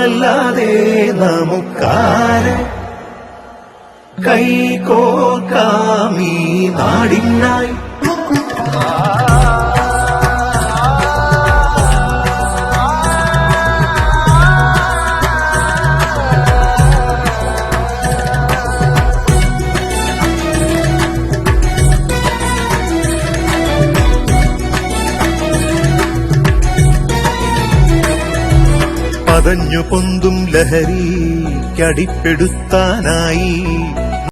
നാമല്ലാതെ നമുക്കാര് കൈകോർക്കാമീ നാടിനായി പതഞ്ഞു പൊന്തും ലഹരി കടിപ്പെടുത്താനായി